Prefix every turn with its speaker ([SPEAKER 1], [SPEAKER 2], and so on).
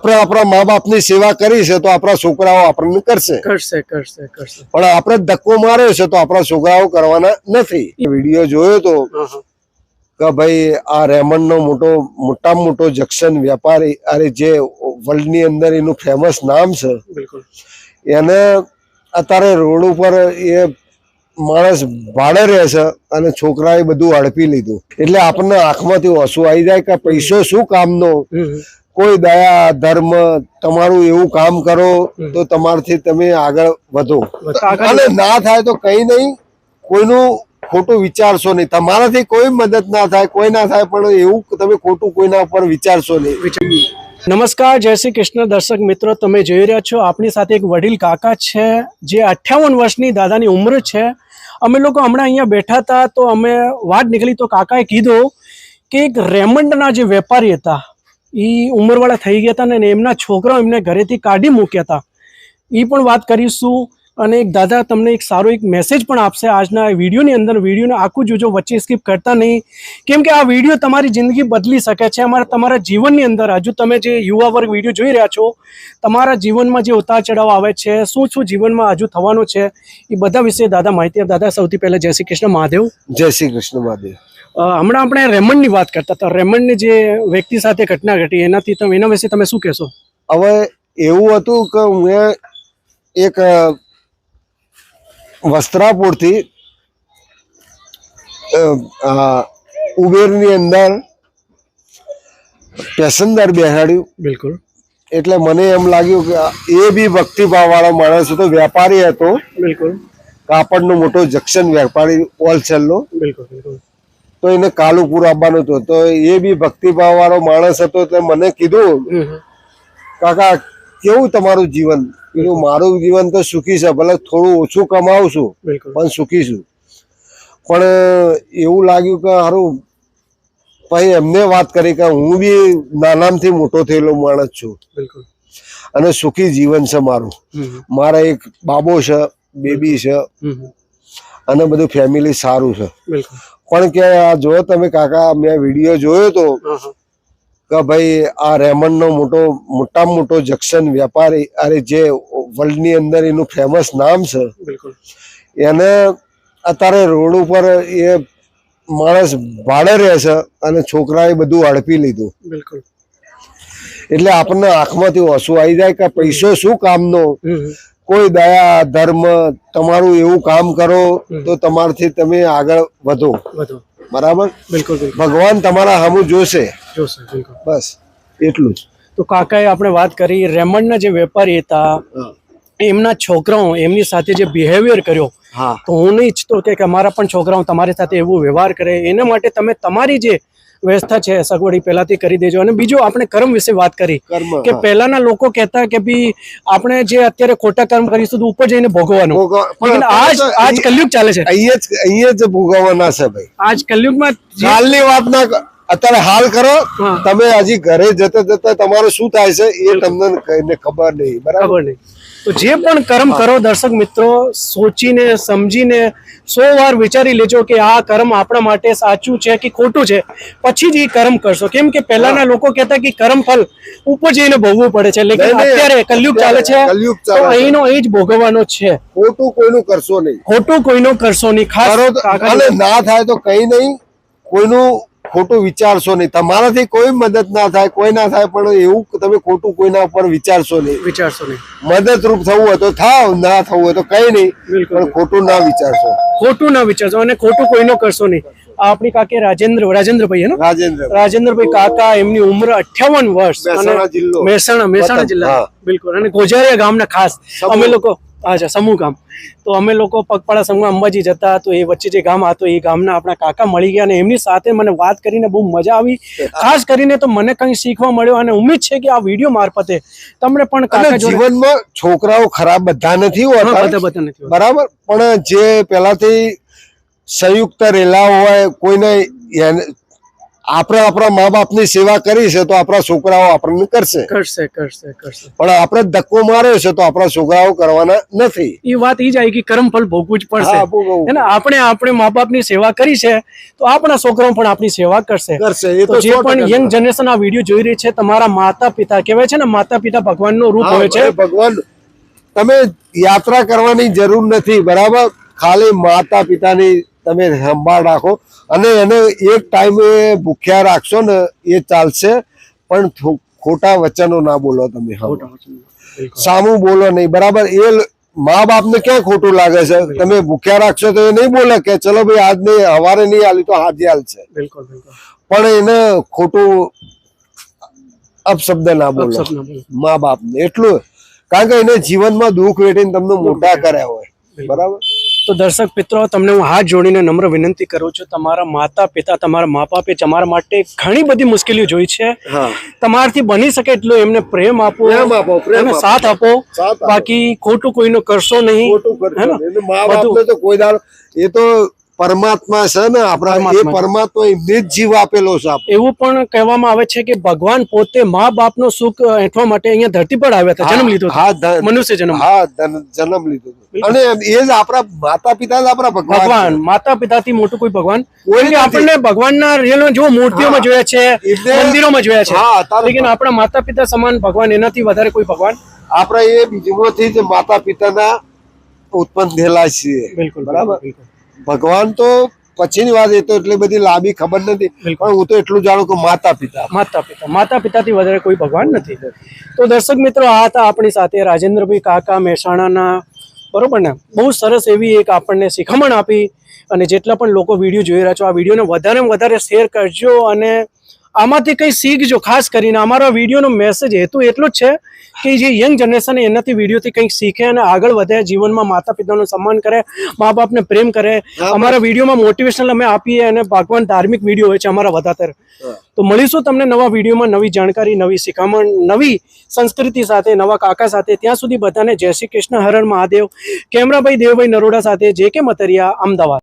[SPEAKER 1] આપણે આપણા મા બાપની સેવા કરી છે તો આપણા છોકરાઓ આપણને કરશે.
[SPEAKER 2] કરશે કરશે કરશે.
[SPEAKER 1] પણ આપણે ધક્કો માર્યો છે તો આપણા છોકરાઓ કરવાના નથી. વીડિયો જોયો તો. કે ભાઈ આ રેમંડ નો મોટો મોટામાં મોટો જક્શન વેપારી અરે જે વર્લ્ડની અંદર એનું ફેમસ નામ છે
[SPEAKER 2] બિલકુલ.
[SPEAKER 1] એને અત્યારે રોડ ઉપર એ માણસ ભાડે રહે છે અને છોકરાએ બધું હડપી લીધું. એટલે આપણને આંખમાંથી ઓછું આવી જાય કે પૈસો શું કામનો. કોઈ દયા ધર્મ તમારું એવું કામ કરો તો તમારથી તમે આગળ વધો. અને ના થાય તો કઈ નહીં કોઈનું ખોટું વિચારશો નહીં. તમારાથી કોઈ મદદ ના થાય કોઈ ના થાય પણ એવું તમે ખોટું કોઈના ઉપર વિચારશો નહીં.
[SPEAKER 2] નમસ્કાર જય શ્રી કૃષ્ણ દર્શક મિત્રો તમે જોઈ રહ્યા છો આપણી સાથે એક વડીલ કાકા છે જે અઠ્યાવન વર્ષની દાદાની ઉંમર છે. અમે લોકો હમણાં અહીંયા બેઠા હતા તો અમે વાત નીકળી તો કાકાએ કીધું કે એક રેમંડના જે વેપારી હતા એ ઉંમરવાળા થઈ ગયા હતા ને એમના છોકરાઓ એમને ઘરેથી કાઢી મૂક્યા હતા એ પણ વાત કરીશું અને એક દાદા તમને એક સારો એક મેસેજ પણ આપશે આજના વિડીયોની અંદર. વિડીયોને આખું જોજો, વચ્ચે સ્કીપ કરતા નહીં. કેમ કે આ વીડિયો તમારી જિંદગી બદલી શકે છે. અમારા, તમારા જીવનની અંદર હજુ તમે જે યુવા વર્ગ વીડિયો જોઈ રહ્યા છો, તમારા જીવનમાં જે ઉતાર ચઢાવ આવે છે, શું શું જીવનમાં હજુ થવાનું છે, એ બધા વિશે દાદા માહિતી દાદા, સૌથી પહેલાં જય શ્રી કૃષ્ણ મહાદેવ.
[SPEAKER 1] જય શ્રી કૃષ્ણ મહાદેવ.
[SPEAKER 2] હમણાં આપણે રેમંડની વાત કરતા હતા. રેમંડની જે વ્યક્તિ સાથે ઘટના ઘટી એનાથી તમે એના વિશે તમે શું કહેશો?
[SPEAKER 1] હવે એવું હતું કે મેં એક વસ્ત્રાપુરથી ઉબેરની અંદર પેસેન્જર બેસાડ્યું.
[SPEAKER 2] બિલકુલ.
[SPEAKER 1] એટલે મને એમ લાગ્યું કે એ બી ભક્તિભાવ વાળો માણસ હતો વેપારી હતો.
[SPEAKER 2] બિલકુલ.
[SPEAKER 1] કાપડનો મોટો જંકશન વેપારી હોલસેલનો
[SPEAKER 2] બિલકુલ બિલકુલ.
[SPEAKER 1] તો એને કાલુપુર આવવાનું હતું. તો એ બી ભક્તિભાવ વાળો માણસ હતો એટલે મને કીધું. કાકા કેવું તમારું જીવન? કીધું મારું જીવન તો સુખી છે ભલે થોડું ઓછું કમાવું છું પણ સુખી છું પણ એવું લાગ્યું કે સારું પછી એમને વાત કરી કે હું બી નાનામથી મોટો થયેલો માણસ છું. અને સુખી જીવન છે મારું. મારા એક બાબો છે બેબી છે. અને બધું ફેમિલી સારું છે. પણ કે આ જો તમે કાકા મેં વીડિયો જોયો તો કે ભાઈ આ રેમંડ નો મોટો મોટામાં મોટો જક્શન વેપારી અરે જે વર્લ્ડની અંદર એનું ફેમસ નામ છે એને અત્યારે રોડ ઉપર એ માણસ ભાડે રહે છે અને છોકરાએ બધું હડપી લીધું.
[SPEAKER 2] બિલકુલ.
[SPEAKER 1] એટલે આપણને આંખમાંથી ઓછું આવી જાય કે પૈસો શું કામનો. કોઈ દયા ધર્મ તમારું એવું કામ કરો તો તમારથી તમે આગળ વધો. બરાબર?
[SPEAKER 2] બિલકુલ
[SPEAKER 1] ભગવાન તમારા સામું જોશે.
[SPEAKER 2] જોશે બિલકુલ.
[SPEAKER 1] બસ એટલું જ.
[SPEAKER 2] તો કાકાએ આપણે વાત કરી રેમંડના જે વેપારી હતા એમના છોકરાઓ એમની સાથે જે બિહેવિયર કર્યો
[SPEAKER 1] હા.
[SPEAKER 2] તો હું નહીં ઈચ્છતો કે કે અમારા પણ છોકરાઓ તમારી સાથે એવું વ્યવહાર કરે. એના માટે તમે તમારી જે વ્યવસ્થા છે સગવડી પહેલાથી કરી દેજો. અને બીજું આપણે કર્મ વિશે વાત કરી કે પહેલાના લોકો કહેતા કે ભી આપણે જે અત્યારે ખોટા કર્મ કરીશું તો ઉપર જઈને ભોગવવાનું.
[SPEAKER 1] ભોગવ-
[SPEAKER 2] આજ આજ કલયુગ ચાલે છે.
[SPEAKER 1] અહીંયા જ અહીંયા જ ભોગવવાના છે ભાઈ.
[SPEAKER 2] આજ કલયુગમાં
[SPEAKER 1] હાલની વાત ના અત્યારે હાલ કરો તમે હજી ઘરે જતા જતા તમારું શું થાય છે એ તમને ખબર નહીં બરાબર?
[SPEAKER 2] નહીં. તો જે પણ કર્મ કરો દર્શક મિત્રો સોચીને સમજીને સો વાર વિચારી લેજો કે આ કર્મ આપણા માટે સાચું છે કે ખોટું છે. પછી જ એ કર્મ કરશો. કેમ કે પહેલાના લોકો કહેતા કે કર્મ ફલ ઉપર જઈને ભોગવવું પડે છે. લેકિન. અત્યારે કલયુગ ચાલે છે.
[SPEAKER 1] કલયુગ
[SPEAKER 2] તો. અહીંનો અહીં જ ભોગવવાનો છે.
[SPEAKER 1] ખોટું કોઈનું કરશો નહીં.
[SPEAKER 2] ખોટું કોઈનું કરશો નહીં. ખાસ
[SPEAKER 1] ના થાય તો કઈ નહીં. કોઈનું ખોટું વિચારશો નહીં. તમારાથી કોઈ મદદ ના થાય કોઈ ના થાય પણ એવું તમે ખોટું કોઈના ઉપર વિચારશો નહીં.
[SPEAKER 2] વિચારશો નહીં.
[SPEAKER 1] મદદરૂપ થવું હોય તો થાવ ના થવું હોય તો કઈ નહીં પણ ખોટું ના વિચારશો.
[SPEAKER 2] ખોટું ના વિચારશો અને ખોટું કોઈનો કરશો નહીં. આપણી કાકે રાજેન્દ્ર રાજેન્દ્રભાઈ હે
[SPEAKER 1] રાજેન્દ્ર.
[SPEAKER 2] રાજેન્દ્રભાઈ કાકા એમની ઉંમર અઠ્યાવન વર્ષ.
[SPEAKER 1] મહેસાણા જિલ્લો.
[SPEAKER 2] મહેસાણા મહેસાણા જિલ્લા. બિલકુલ. અને ગોજારિયા ગામના ખાસ. અમે લોકો અચ્છા સમૂહ ગામ. તો અમે લોકો પગપાળા સમૂહ અંબાજી જતા તો એ વચ્ચે જે ગામ હતો એ ગામના આપણા કાકા મળી ગયા અને એમની સાથે મને વાત કરીને બહુ મજા આવી. ખાસ કરીને તો મને કંઈ શીખવા મળ્યો અને ઉમ્મીદ છે કે આ વીડિયો મારફતે તમને પણ કાકા
[SPEAKER 1] જીવનમાં છોકરાઓ ખરાબ બધા નથી હોતા.
[SPEAKER 2] બધા બધા નથી
[SPEAKER 1] બરાબર? પણ જે પેલાથી સંયુક્ત રહેલા હોય કોઈને આપણે આપણા મા બાપની સેવા કરી છે તો આપણા છોકરાઓ આપણને કરશે.
[SPEAKER 2] કરશે કરશે કરશે.
[SPEAKER 1] પણ આપણે ધક્કો માર્યો છે તો આપણા છોકરાઓ કરવાના નથી.
[SPEAKER 2] એ વાત એ જ આવી કે કર્મ ફળ ભોગવું જ પડશે. આપણે આપણે મા બાપની સેવા કરી છે તો આપણા છોકરાઓ પણ આપણી સેવા કરશે.
[SPEAKER 1] કરશે એ
[SPEAKER 2] તો
[SPEAKER 1] તો
[SPEAKER 2] જે પણ યંગ જનરેશન આ વીડિયો જોઈ રહી છે તમારા માતા પિતા કહેવાય છે ને માતા પિતા ભગવાનનો રૂપ હોય છે.
[SPEAKER 1] ભગવાન તમે યાત્રા કરવાની જરૂર નથી બરાબર? ખાલી માતા પિતાની તમે સંભાળ રાખો. અને એને એક ટાઈમે ભૂખ્યા રાખશો ને એ ચાલશે. પણ ખોટા વચનો ના બોલો તમે. સામું બોલો નહીં. બરાબર? એ મા બાપને ક્યાં ખોટું લાગે છે? તમે ભૂખ્યા રાખશો તો એ નહીં બોલે કે ચલો ભાઈ આજ નહીં હવારે નહીં આલી તો હાજી હાલશે પણ એને ખોટું અપશબ્દ ના બોલો.
[SPEAKER 2] અપશબ્દ ના બોલો.
[SPEAKER 1] મા બાપને એટલું કારણ કે એને જીવનમાં દુઃખ વેઠીને તમને મોટા કર્યા હોય. બરાબર?
[SPEAKER 2] તો દર્શક મિત્રો તમને હું હાથ જોડીને નમ્ર વિનંતી કરું છું તમારા માતા પિતા તમારા મા બાપે તમારા માટે ઘણી બધી મુશ્કેલીઓ જોઈ છે. તમારથી બની શકે એટલું એમને પ્રેમ આપો. સાથ આપો. બાકી ખોટું કોઈનો કરશો નહીં.
[SPEAKER 1] એ તો પરમાત્મા છે ને આપણા એ
[SPEAKER 2] પરમાત્મા.
[SPEAKER 1] એમને જ જીવ આપેલો છે
[SPEAKER 2] એવું પણ કહેવામાં આવે છે કે ભગવાન પોતે મા બાપ નો સુખ એઠવા માટે અહીંયા ધરતી પર આવ્યા હતા જન્મ લીધો
[SPEAKER 1] હા
[SPEAKER 2] મનુષ્ય જન્મ.
[SPEAKER 1] હા જન્મ લીધો અને એ જ આપણા માતા પિતા આપણા ભગવાન
[SPEAKER 2] ભગવાન માતા પિતાથી મોટું કોઈ ભગવાન
[SPEAKER 1] કોઈ
[SPEAKER 2] આપણને ભગવાનના રિયલ જો મૂર્તિઓમાં જોયા છે મંદિરોમાં જોયા છે. લેકિન આપણા માતા પિતા સમાન ભગવાન એનાથી વધારે કોઈ ભગવાન?
[SPEAKER 1] આપણે એ બીજમાંથી જ માતા પિતાના ઉત્પન્ન થયેલા છીએ.
[SPEAKER 2] બિલકુલ
[SPEAKER 1] બરાબર. ભગવાન તો પછીની વાત એ તો એટલી બધી લાંબી ખબર નથી પણ હું તો એટલું જાણું કે માતા પિતા.
[SPEAKER 2] માતા પિતા. માતા પિતાથી વધારે કોઈ ભગવાન નથી. તો દર્શક મિત્રો આ હતા આપણી સાથે રાજેન્દ્રભાઈ કાકા મહેસાણાના બરોબર ને? બહુ સરસ એવી એક આપણને શિખામણ આપી અને જેટલા પણ લોકો વીડિયો જોઈ રહ્યા છો આ વિડીયોને વધારે વધારે શેર કરજો અને આમાંથી કંઈ શીખજો ખાસ કરીને અમારા વિડીયોનો મેસેજ હેતુ એટલો જ છે કે જે યંગ જનરેશન એનાથી વિડીયોથી કંઈક શીખે અને આગળ વધે જીવનમાં માતા પિતાનું સન્માન કરે મા બાપને પ્રેમ કરે. અમારા વિડીયોમાં મોટિવેશનલ અમે આપીએ અને ભગવાન ધાર્મિક વીડિયો હોય છે અમારા વધારે તો મળીશું તમને નવા વિડીયોમાં નવી જાણકારી નવી શિખામણ નવી સંસ્કૃતિ સાથે નવા કાકા સાથે. ત્યાં સુધી બધાને જય શ્રી કૃષ્ણ હરણ મહાદેવ. કેમેરાભાઈ દેવભાઈ નરોડા સાથે જે કે મતરિયા અમદાવાદ.